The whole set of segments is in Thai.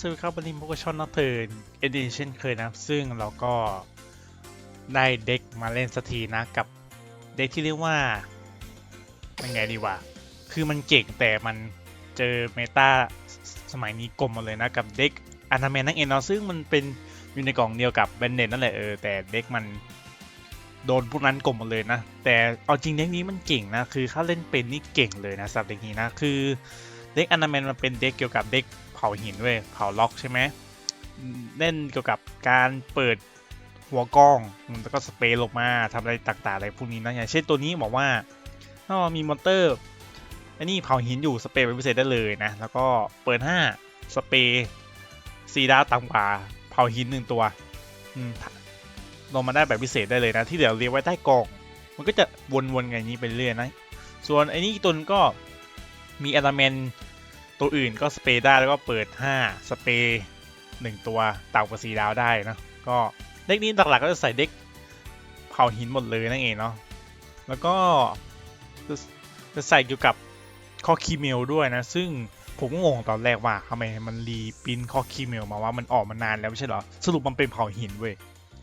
สวัสดีครับวันนี้พวกช่องนักเทิร์นเอดิเช่นเคยนะซึ่งเราก็ได้เด็กมาเล่นสักทีนะกับเด็กที่เรียกว่าเป็นไงดีวะคือมันเก่งแต่มันเจอเมตาสมัยนี้กลมหมดเลยนะกับเด็กอนาเมนนั่นเองเนาะซึ่งมันเป็นอยู่ในกล่องเดียวกับแบนเนตนั่นแหละเออแต่เด็กมันโดนพวกนั้นกลมหมดเลยนะ แต่เอาจริงเด็กนี้มันเก่งนะคือถ้าเล่นเป็นนี่เก่งเลยนะสำหรับเด็กนี้นะคือเด็กอนาเมนมันเป็นเด็กเกี่ยวกับเด็ก เผาหินเว้ยเผาล็อกใช่ไหมเล่นเกี่ยวกับการเปิดหัวกล้องแล้วก็สเปรย์ลงมาทำอะไรต่างๆอะไรพวกนี้นะอย่างเช่นตัวนี้บอกว่าถ้ามีมอนเตอร์อันนี้เผาหินอยู่สเปรย์เป็นพิเศษได้เลยนะ แล้วก็เปิด 5 สเปรย์สีดาวต่ำกว่าเผาหินหนึ่งตัวลงมาได้แบบพิเศษได้เลยนะ ที่เหลือเรียงไว้ใต้กล่อง มันก็จะวนๆกันอย่างนี้ไปเรื่อยนะ ส่วนไอ้นี่ตัวนึงก็มีอ l เมนตั ตัวอื่นก็สเปรย์ได้แล้วก็เปิด 5 สเปรย์1ตัวต่ำกว่าสีดาวได้นะก็เด็กนี้หลักๆก็จะใส่เด็กเผาหินหมดเลยนั่นเองเนาะแล้วก็จะใส่เกี่ยวกับข้อคีเมลด้วยนะ ซึ่งผมก็งงตอนแรกว่าทำไมมันรีปรินข้อคีเมลมาว่ามันออกมานานแล้วไม่ใช่เหรอ สรุปมันเป็นเผาหินเว้ย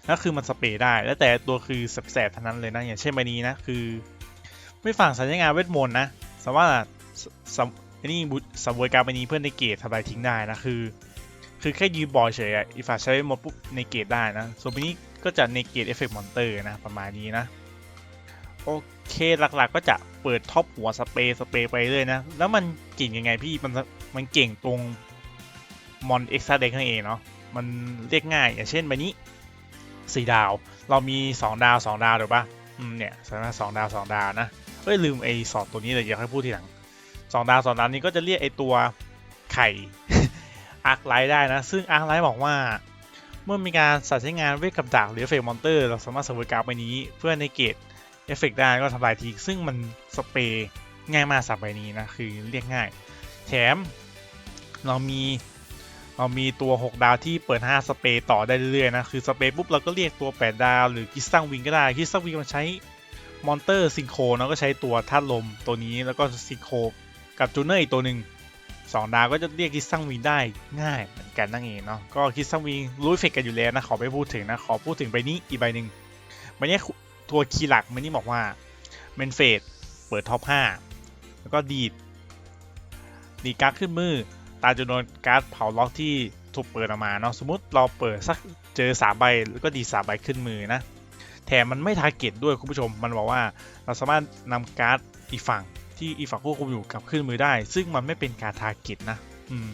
นั่นคือมันสเปรย์ได้ แล้วแต่ตัวคือแสบๆทั้งนั้นเลยนะอย่างเช่นใบนี้นะคือ ไม่ฝั่งสัญญางานเวทมนต์นะสามารถ นี่บุสังเวยการไปนี้เพื่อนในเกตทำลายทิ้งได้นะคือ คือแค่ยืมบอลเฉยอะอีฝ่าใช้หมดปุ๊บในเกตได้นะส่วนไปนี้ก็จะในเกตเอฟเฟกต์มอนเตอร์นะประมาณนี้นะโอเคหลักๆก็จะเปิดท็อปหัวสเปรย์สเปรย์ไปเลยนะ แล้วมันเก่งยังไงพี่มันมันเก่งตรงมอนเอ็กซ์ตาเด็กนั่นเองเนาะมันเรียกง่ายอย่างเช่นใบนี้สี่ดาว เรามี2ดาว2ดาวถูกปะอืมเนี่ยสามารถสองดาวสองดาวนะเอ้ยลืมไอ้สองตัวนี้เลยอยากให้พูดทีหลัง สองดาวสองดาวนี้ก็จะเรียกไอตัวไข่อาร์คไลท์ได้นะ ซึ่งอาร์คไลท์บอกว่า เมื่อมีการสัตว์ใช้งานเวทกับดักหรือเอฟเฟกมอนเตอร์เราสามารถสวิตการ์ดใบนี้ เพื่อในเกตเอฟเฟกต์ได้ก็ทำลายทิ้งซึ่งมันสเปรย์ง่ายมากสับใบนี้นะคือเรียกง่าย แถมเรามีเรามีตัว 6 ดาวที่เปิด 5 สเปรย์ต่อได้เรื่อยๆนะ คือสเปรย์ปุ๊บเราก็เรียกตัว 8 ดาว หรือคิสซังวิงก็ได้คิสซังวิงมันใช้มอนเตอร์ซิงโครเนาะก็ใช้ตัวธาตุลมตัวนี้แล้วก็ซิงโคร กับจูเนอร์อีกตัวหนึ่งสองดาวก็จะเรียกคิสซังวิงได้ง่ายเหมือนกันนั่นเองเนาะก็คิสซังวิงรู้เฟกกันอยู่แล้วนะขอไม่พูดถึงนะขอพูดถึงใบนี้อีกใบหนึ่งใบนี้ตัวคีย์หลักมันนี่บอกว่าเมนเฟสเปิดท็อป 5 แล้วก็ดีดดีการ์ดขึ้นมือ ตาจะโดนการ์ดเผาล็อกที่ถูกเปิดออกมาเนาะสมมติเราเปิดสักเจอ3ใบแล้วก็ดีสามใบขึ้นมือนะแถมมันไม่ทาร์เก็ตด้วยคุณผู้ชม มันบอกว่าเราสามารถนำการ์ดอีกฝั่ง ที่อีฝั่งควบคุมอยู่กับขึ้นมือได้ ซึ่งมันไม่เป็นการทาร์เก็ตนะอืม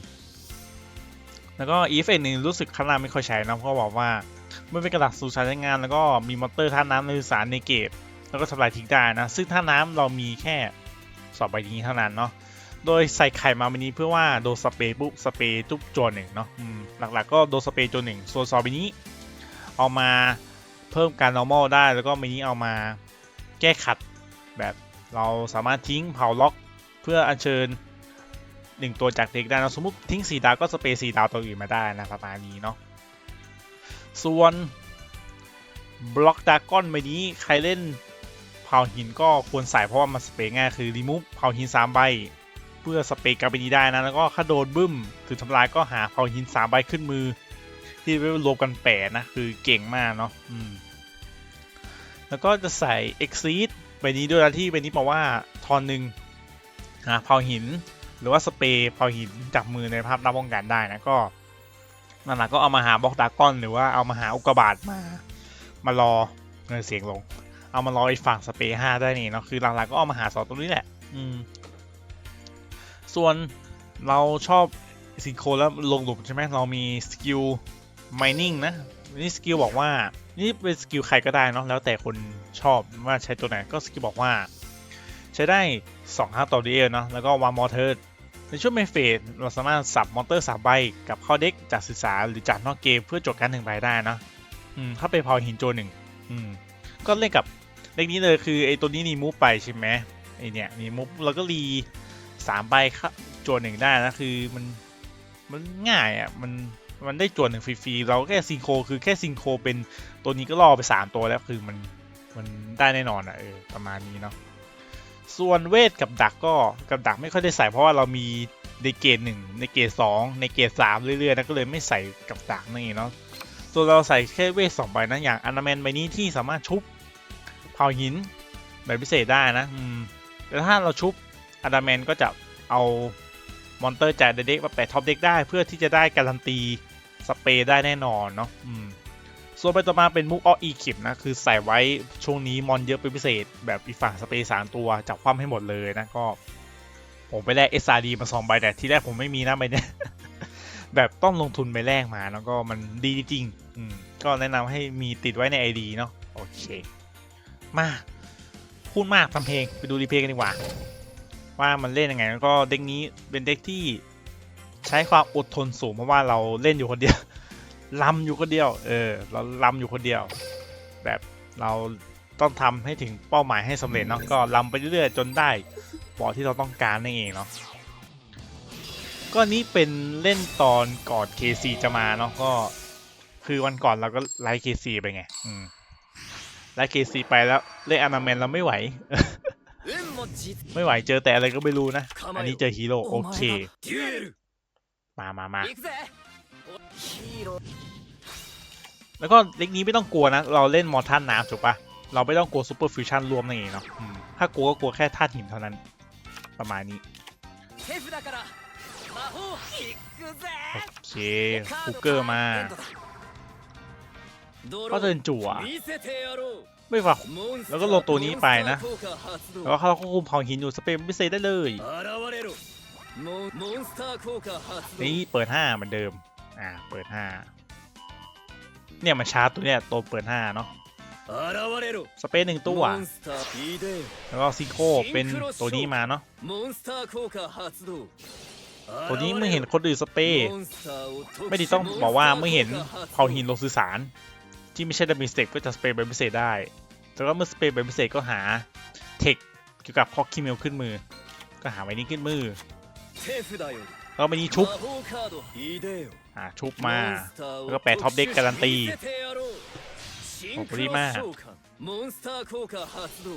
แล้วก็อีฟเอ็นหนึ่งรู้สึกข้างล่างไม่ค่อยใช้นะเพราะบอกว่าเมื่อเป็นกระดาษสู่ใช้งาน แล้วก็มีมอเตอร์ท่าน้ำในสารในเกตแล้วก็ทำลายทิ้งได้นะ ซึ่งท่าน้ำเรามีแค่สอบใบนี้เท่านั้นเนาะโดยใส่ไข่มาวันนี้เพื่อว่าโดนสเปรย์ปุ๊บสเปรย์ทุกจวนหนึ่งเนาะหลักๆ ก็โดนสเปรย์จวนหนึ่งส่วนซอใบนี้ เอามาเพิ่มการ normal ได้แล้วก็มินี้เอามาแก้ขัดแบบ เราสามารถทิ้งเผาล็อกเพื่ออัญเชิญ 1 ตัวจากเด็กได้นะสมมติทิ้ง 4 ดาวก็สเปรย์4ดาวตัวอื่นมาได้นะประมาณนี้เนาะส่วนบล็อกดากอนใบนี้ใครเล่นเผาหินก็ควรใส่เพราะว่ามันสเปรย์ง่ายคือรีมูฟเผาหิน3ใบเพื่อสเปรย์กาไปนี้ได้นะแล้วก็ถ้าโดนบึ้มถือทำลายก็หาเผาหิน3ใบขึ้นมือ ที่รวมกันแปดนะคือเก่งมากเนาะแล้วก็จะใส่ Exceed ใบนี้ด้วยนะที่ใบนี้บอกว่าทอนหนึ่งนะเผาหินหรือว่าสเปรย์เผาหินจับมือในภาพรับป้องกันได้นะก็นั่นแหละก็เอามาหาบล็อกดากอน หรือว่าเอามาหาอุกกาบาตมามารอเงินเสียงลง เอามารอไอ้ฝั่งสเปรย์ห้าได้นี่เนาะคือหลักๆก็เอามาหาสองตัวนี้แหละ อืม ส่วนเราชอบซิงโคแล้วลงหลุมใช่ไหมเรามีสกิล mining นะ นี่สกิลบอกว่า นี่เป็นสกิลใครก็ได้เนาะแล้วแต่คนชอบว่าใช้ตัวไหนก็สกิลบอกว่า ใช้ได้2ห้าต่อเดียวเนาะแล้วก็วางมอเตอร์ในช่วงเมนเฟสเราสามารถสับมอเตอร์สามใบกับเข้าเด็กจากศึกษาหรือจากนอกเกมเพื่อจบการหนึ่งใบได้นะอืมถ้าไปพอหินโจหนึ่งอืมก็เล่นกับเด็กนี้เลยคือไอ้ตัวนี้นีมูฟไปใช่ไหมไอเนี่ยนีมูฟเราก็รีสามใบโจหนึ่งได้นะคือมันมันง่ายอะมัน มันได้จวนหนึ่งฟรีๆเราแค่ซิงโครคือแค่ซิงโครเป็นตัวนี้ก็ล่อไป3ตัวแล้วคือมันมันได้แน่นอนอะเออประมาณนี้เนาะส่วนเวทกับดักก็กับดักไม่ค่อยได้ใส่เพราะว่าเรามีในเกรดหนึ่งในเกรดสองในเกรดสามเรื่อยๆนะก็เลยไม่ใส่กับดักนั่นเองเนาะส่วนเราใส่แค่เวทสองใบนะอย่างอนาแมนใบนี้ที่สามารถชุบเผาหินแบบพิเศษได้นะอืมแต่ถ้าเราชุบอนาแมนก็จะเอามอนเตอร์จากเด็กมาแปะท็อปเด็กได้เพื่อที่จะได้การันตี เปรย์ได้แน่นอนเนาะอืมส่วนไปต่อมาเป็นมุกอออีคิมนะ คือใส่ไว้ช่วงนี้มอนเยอะเป็นพิเศษ แบบอีฝั่งสเปซสามตัวจับคว่ำให้หมดเลยนะ ก็ ผมไปแลก SRD มาสองใบแต่ที่แรกผมไม่มีนะใบเนี้ยแบบต้องลงทุนไปแลกมาแล้วก็มันดีจริงอืมก็แนะนำให้มีติดไว้ใน ID เนาะโอเค มาพูดมากทำเพลงไปดูรีเพลย์กันดีกว่า ว่ามันเล่นยังไงแล้วก็เด็กนี้เป็นเด็กที่ ใช้ความอดทนสูงเพราะว่าเราเล่นอยู่คนเดียวลำอยู่คนเดียว เออ เราลำอยู่คนเดียว แบบเราต้องทำให้ถึงเป้าหมายให้สำเร็จเนาะก็ลำไปเรื่อยๆจนได้บอที่เราต้องการนั่นเองเนาะก็นี้เป็นเล่นตอนกอดเคซีจะมาเนาะก็คือวันก่อนเราก็ไล่เคซีไปไง อืมไลคซีไปแล้วเล่นอานาเมนเราไม่ไหว ไม่ไหวเจอแต่อะไรก็ไม่รู้นะ อันนี้เจอฮีโร่โอเค มามามาแล้วก็เล็กนี้ไม่ต้องกลัวนะ เราเล่นมอร์ท่านน้ำถูกปะเราไม่ต้องกลัวซูเปอร์ฟิวชั่นรวมนั่นเองเนาะถ้ากลัวก็กลัวแค่ธาตุหินเท่านั้น ประมาณนี้ โอเคคุกเกอร์มาก็เดินจั่วไม่ฝากแล้วก็ลงตัวนี้ไปนะ แล้วเขาควบคุมเผาหินอยู่สเปมย์ไม่เซได้เลย นี่เปิดห้าเหมือนเดิม อ่า เปิดห้าเนี่ยมันชาร์จตัวเนี้ยตัวเปิดห้าเนาะสเปซหนึ่งตัว แล้วก็ซิโคเป็นตัวนี้มาเนาะ ตัวนี้เมื่อเห็นคนอื่นสเปซไม่ต้องบอกว่าเมื่อเห็นเผาหินลงสื่อสาร ที่ไม่ใช่ดับเบิลสเต็ปก็จะสเปซแบบพิเศษได้ แล้วก็เมื่อสเปซแบบพิเศษก็หาเทคเกี่ยวกับคอคิเมลขึ้นมือ ก็หาไว้นี้ขึ้นมือ แล้วมันีชุบอ่าชุบมา แล้วก็แปะท็อปเด็กการันตีโอ้ปรีมา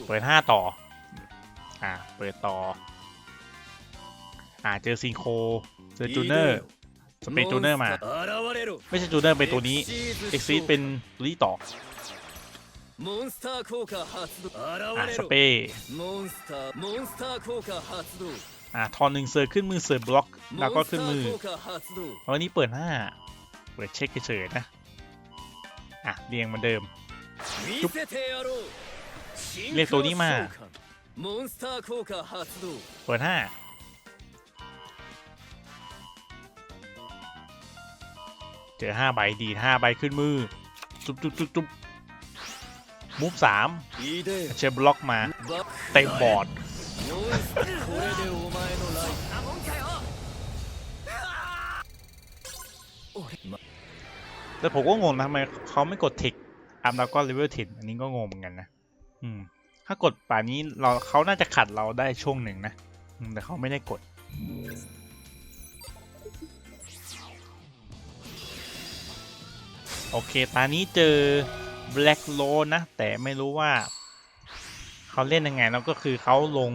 เปิดห้าต่อ อ่าเปิดต่อ อ่าเจอซิงโคเจอจูเนอร์สเปนจูเนอร์มา ไม่ใช่จูเนอร์เป็นตัวนี้เอ็กซีเป็นตัวนี้ต่อสเป อ่าทอนหนึ่งเซอร์ขึ้นมือเซอร์บล็อก แล้วก็ขึ้นมือเพราะนี้เปิดหน้า เปิดเช็คเฉยๆนะ อะเรียงมาเดิมเรียกตัวนี้มา เปิดห้าเจอห้าใบดีห้าใบขึ้นมือ จุ๊บจุ๊บจุ๊บจุ๊บมูฟสามเชฟบล็อกมา เต็มบอร์ด แต่ผมก็งงนะทำไมเขาไม่กดเทคอัพแล้วก็เลเวล10อันนี้ก็งงเหมือนกันนะอืม ถ้ากดป่านนี้เราเขาน่าจะขัดเราได้ช่วงหนึ่งนะอืมแต่เขาไม่ได้กดโอเค ตอนนี้เจอ Black l o นะ แต่ไม่รู้ว่า เขาเล่นยังไงแล้วก็คือเขาลง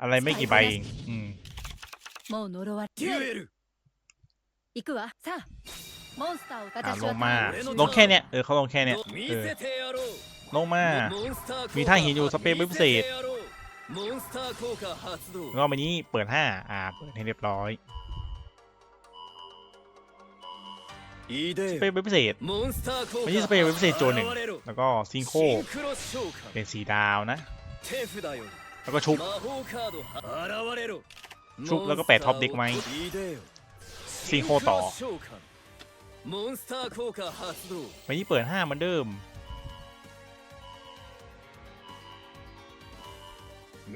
อะไรไม่กี่ใบเอง อืม 行くわさあモンスターをอะลงมาลงแค่เนี้ยเออเขาลงแค่เนี้ยเออลงมามีท่าหินอยู่สเปรย์พิเศษรอบนี้เปิดห้าอ่าเปิดให้เรียบร้อยสเปรย์พิเศษไม่นี้สเปรย์พิเศษโจหนึ่งแล้วก็ซิงโคเป็นสีดาวนะ แล้วก็ชุบชุบแล้วก็แปะท็อปเด็กไหม ซิงโคต่อไปนี่เปิดห้าเหมือนเดิม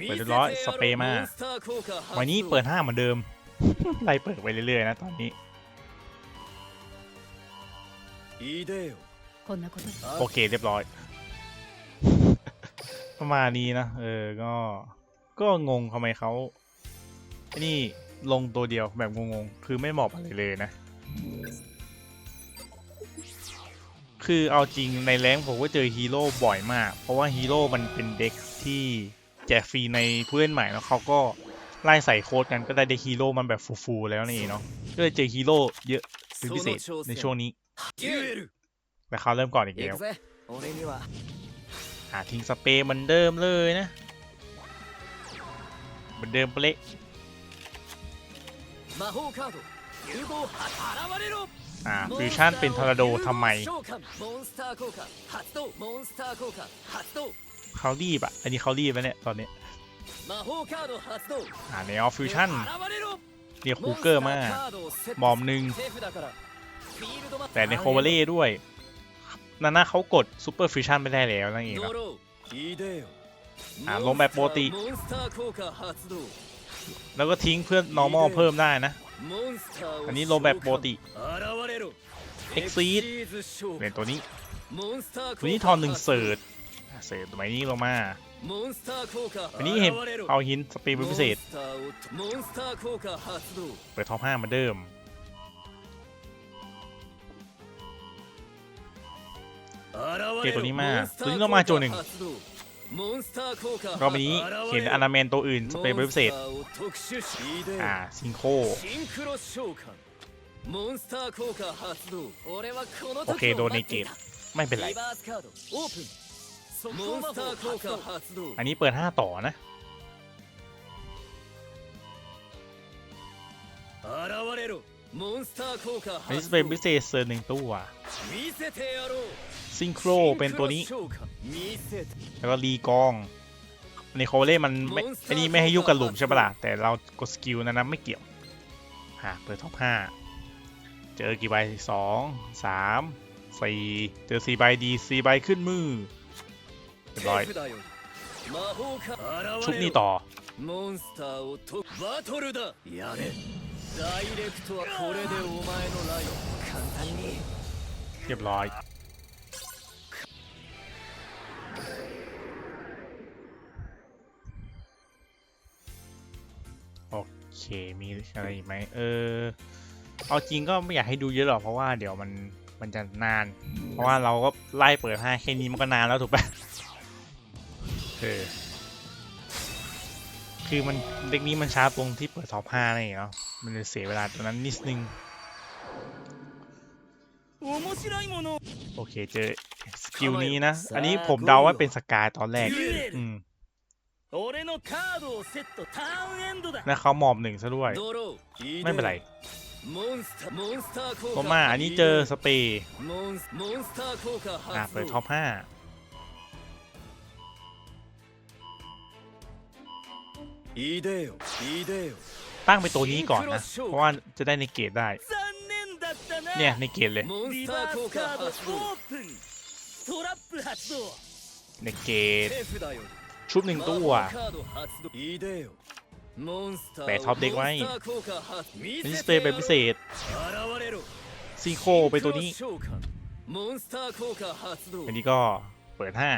เปิดร้อยสเปย์มาวันนี้เปิดห้าเหมือนเดิมไล่เปิดไปเรื่อยๆนะตอนนี้โอเคเรียบร้อย ประมาณนี้นะ เออ ก็ ก็งงทำไมเขาไอ้นี่ ลงตัวเดียวแบบงงๆ คือไม่เหมาะอะไรเลยนะ คือเอาจริงในแรงผมก็เจอฮีโร่บ่อยมาก เพราะว่าฮีโร่มันเป็นเด็กที่แจกฟรีในเพื่อนใหม่แล้วเขาก็ไล่ใส่โค้ดกันก็ได้เด็กฮีโร่มันแบบฟูๆแล้วนี่เนาะ ก็เลยเจอฮีโร่เยอะเป็นพิเศษในช่วงนี้ แต่เขาเริ่มก่อนอีกแล้วหาทิ้งสเปรย์เหมือนเดิมเลยนะ เหมือนเดิมเปละ ฟิวชั่นเป็นทาราโดทำไม เขารีบอะ อันนี้เขารีบไหมเนี่ย ตอนนี้ อ่าในออฟฟิวชั่นเรียกคูเกอร์มาบอมหนึ่งแต่ในโคเวเล่ด้วยนาน่าเขากดซูเปอร์ฟิวชั่นไม่ได้แล้วนั่นเองครับอ่าลงแบบโปรตี แล้วก็ทิ้งเพื่อน normal เพิ่มได้นะ อันนี้โลแบบโปรติ exceed เป็นตัวนี้ ตัวนี้ทอนหนึ่งเสิร์ตเสิร์ตตัวนี้ลงมาวันนี้เห็นเอาหินสปีดพิเศษ เปิดท็อปห้ามาเดิม เกตตัวนี้มา ตัวนี้ลงมาโจหนึ่ง รอบนี้เห็นอนาเมนตัวอื่นเป็นพิเศษอ่าซิงโคโอเคโดนในเกมไม่เป็นไรอันนี้เปิด 5 ต่อนะอันนี้เป็นพิเศษเซอร์หนึ่งตัว ซิงโครเป็นตัวนี้ แล้วก็รีกองในโคเล่มันไม่อันนี้ไม่ให้ยุ่งกับหลุมใช่ปะล่ะแต่เรากดสกิลนั้นะไม่เกี่ยวฮะเปิดท็อปห้าเจอกี่ใบสองสามสี่เจอสี่ใบดีสี่ใบขึ้นมือเรียบร้อยชุบนี่ต่อเรียบร้อย มีอะไรอีกไหมเออ เอาจริงก็ไม่อยากให้ดูเยอะหรอกเพราะว่าเดี๋ยวมันมันจะนาน เพราะว่าเราก็ไล่เปิดห้าแค่นี้มันก็นานแล้วถูกปะเออคือมันเด็กนี้มันช้าตรงที่เปิดท็อปห้านี่เนาะมันเลยเสียเวลาตรงนั้นนิดนึงโอเคเจอสกิลนี้นะ อันนี้ผมเดาว่าเป็นสกายตอนแรก อืม 俺のカードをセットターンエンドだ แล้วเขาหมอบหนึ่งซะด้วย ドロー ไม่เป็นไร モンスターモンスター効 ล 果 งมา อันนี้เจอสเปรย์ モンスモンスター効果 อ่ะ 発 เปิด 動 ท็อปห้า いいでよいいでよ ตั้งไปตัวนี้ก่อนนะ เพราะว่าจะได้ในเกตได้ 残念だったな เนี่ยในเกตเลย モンスター効果発動オープントラップ発動 ในเกต 手札より ชุดหนึ่งตัวแปะท็อปเด็กไว้นิสเตย์แบบพิเศษซีโคไปตัวนี้ อันนี้ก็เปิดห้า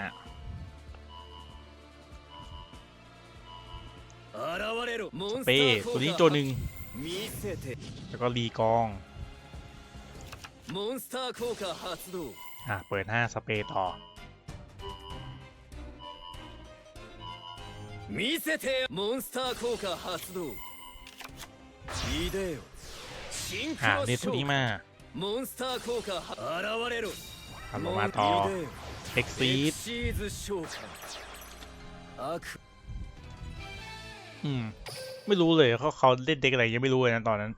เปตัวนี้โจหนึ่งแล้วก็รีกองอะเปิดห้าสเปต่อ 見せてモンスター効果発動いいでよシンク อ่ะ ロ นี่ตัว 召 นี้ 喚 มา モンスター効果は現れろ ทำลงมาต่อ いいでよ เอ็กซีด エクシーズ召喚悪 อืม ไม่รู้เลยเขาเขาเล่นเด็กอะไรยังไม่รู้เลยนะตอนนั้น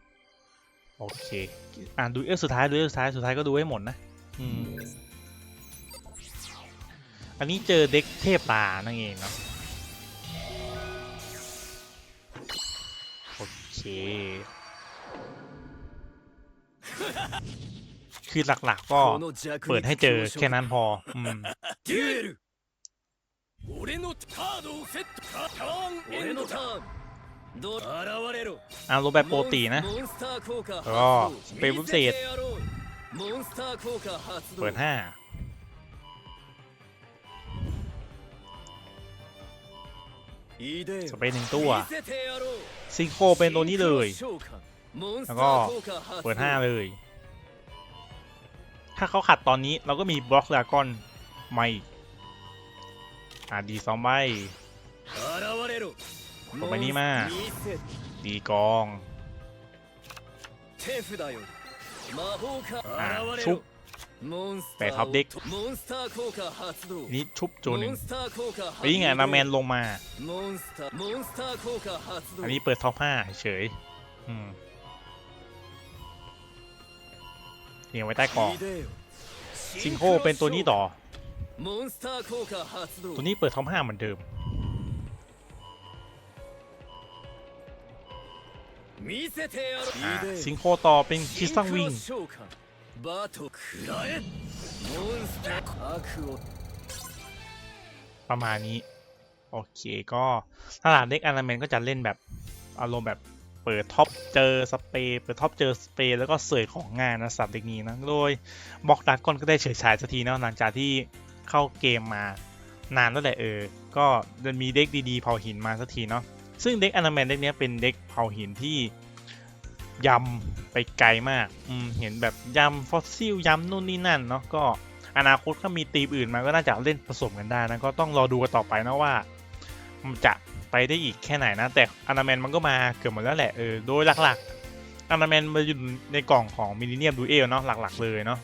โอเค อ่านดูเอฟสุดท้ายดูเอฟสุดท้ายสุดท้ายก็ดูให้หมดนะ อืม อันนี้เจอเด็กเทพลานั่นเองเนาะ ค คือหลักๆก็เปิดให้เจอแค่นั้นพอ อืมอาลงแบบโปรตีนะก็เป็นพิเศษเปิดห้า สเปนหนึ่งตัวซิงโคเป็นตัวนี้เลย แล้วก็เปิดห้าเลย ถ้าเขาขัดตอนนี้เราก็มีบล็อกดากอนไม่อาดีสองใบผมไปนี่มา ดีกองชุบ แปดท็อปเด็กนี่ชุบโจนึงนี่ไงนาแมนลงมา อันนี้เปิดท็อปห้าเฉยเหนียวไว้ใต้กองซิงโคเป็นตัวนี้ต่อ ตัวนี้เปิดท็อปห้าเหมือนเดิมซิงโคต่อเป็นคิสตังวิง バト食らえモンスター悪を ประมาณนี้ โอเคก็ตลาดเด็กอนาเมนก็จะเล่นแบบอารมณ์แบบเปิดท็อปเจอสเปรย์เปิดท็อปเจอสเปรย์แล้วก็เสยของงานนะสับเด็กนี้นะโดยบล็อกดากอนก็ได้เฉยฉายสักทีเนาะหลังจากที่เข้าเกมมานานแล้วแหละเออ ก็จะมีเด็กดีๆเผาหินมาสักทีเนาะซึ่งเด็กอนาเมนเด็กเนี้ยเป็นเด็กเผาหินที่ยำ ไปไกลมากอืมเห็นแบบยำฟอสซิลยำนู่นนี่นั่นเนาะก็อนาคตถ้ามีทีมอื่นมาก็น่าจะเล่นผสมกันได้นะก็ต้องรอดูกันต่อไปนะว่า มันจะไปได้อีกแค่ไหนนะ แต่อนาแมนมันก็มาเกือบหมดแล้วแหละเออโดยหลักๆอนาแมนมาอยู่ในกล่องของมิลเลเนียมดูเอลเนาะหลักๆ เลยเนาะ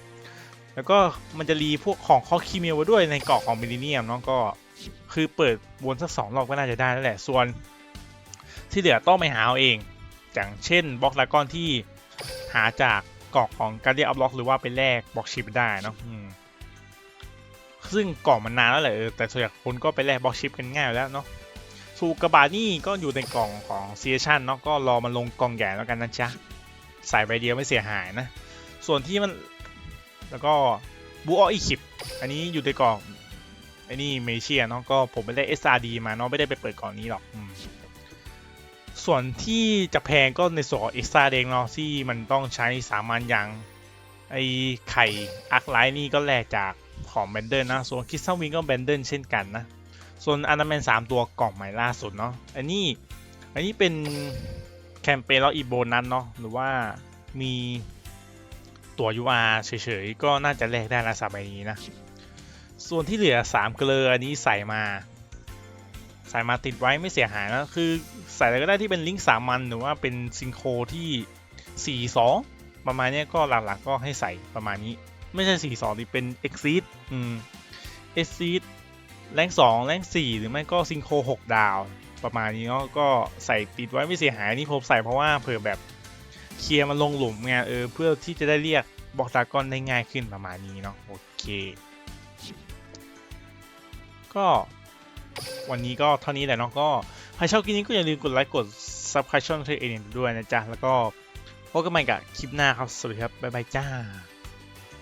แล้วก็มันจะรีพวกของคอคีเมลไว้ด้วยในกล่องของมิลเลเนียมเนาะก็คือเปิดวนสักสองรอบก็น่าจะได้แล้วแหละส่วน ที่เหลือต้องไปหาเอาเอง อย่างเช่นบล็อกดากอนที่ หาจากกล่องของการเดียอัพล็อกหรือว่าไปแลกบล็อกชิปได้เนาะซึ่งกล่องมันนานแล้วแหละแต่ส่วนใหญ่คนก็ไปแลกบล็อกชิปกันง่ายแล้วเนาะฟูกาบานี่ก็อยู่ในกล่องของเซีชันเนาะก็รอมันลงกล่องใหญ่แล้วกันนะจ๊ะใส่ใบเดียวไม่เสียหายนะ ส่วนที่มันแล้วก็บูอออีคิปอันนี้อยู่ในกล่องไอ้นี่เมเชียเนาะก็ผมไม่ได้ SRD มาเนาะไม่ได้ไปเปิดกล่องนี้หรอกอืม ส่วนที่จะแพงก็ในส่วนของเอ็กซ์ตร้าเองเนาะที่มันต้องใช้สามัญอย่างไอไข่อาร์คไลท์นี่ก็แลกจากของแบนเดิลนะ ส่วนคิสซัมวิงก็แบนเดิลเช่นกันนะ ส่วนอันดัมแมนสามตัวกล่องใหม่ล่าสุดเนาะ อันนี้ อันนี้เป็นแคมเปญแล้วอีโบนัสเนาะ หรือว่ามีตัว UR เฉยๆ ก็น่าจะแลกได้ละสมัยนี้นะ ส่วนที่เหลือ 3 เกลืออันนี้ใส่มา ใส่มาติดไว้ไม่เสียหายนะคือใส่อะไรก็ได้ที่เป็นลิงก์สามัญหรือว่าเป็นซิงโครที่ 4-2 ประมาณนี้ก็หลักๆก็ให้ใส่ประมาณนี้ ไม่ใช่สี่สองนี่เป็น Exceed อืม Exceed แรงสองแรงสี่หรือไม่ก็ซิงโคหกดาว ประมาณนี้เนาะก็ใส่ติดไว้ไม่เสียหายนี่ผมใส่เพราะว่าเผื่อแบบเคลียร์มันลงหลุมไงเออเพื่อที่จะได้เรียกบอกดากอนได้ง่ายขึ้นประมาณนี้เนาะโอเค ก็ วันนี้ก็เท่านี้แหละเนาะก็ใครชอบคลิปนี้ก็อย่าลืมกดไลค์กด subscribe ช่องเทเอ็นด้วยนะจ๊ะ แล้วก็พบกันใหม่กับคลิปหน้าครับ สวัสดีครับ บ๊ายบายจ้า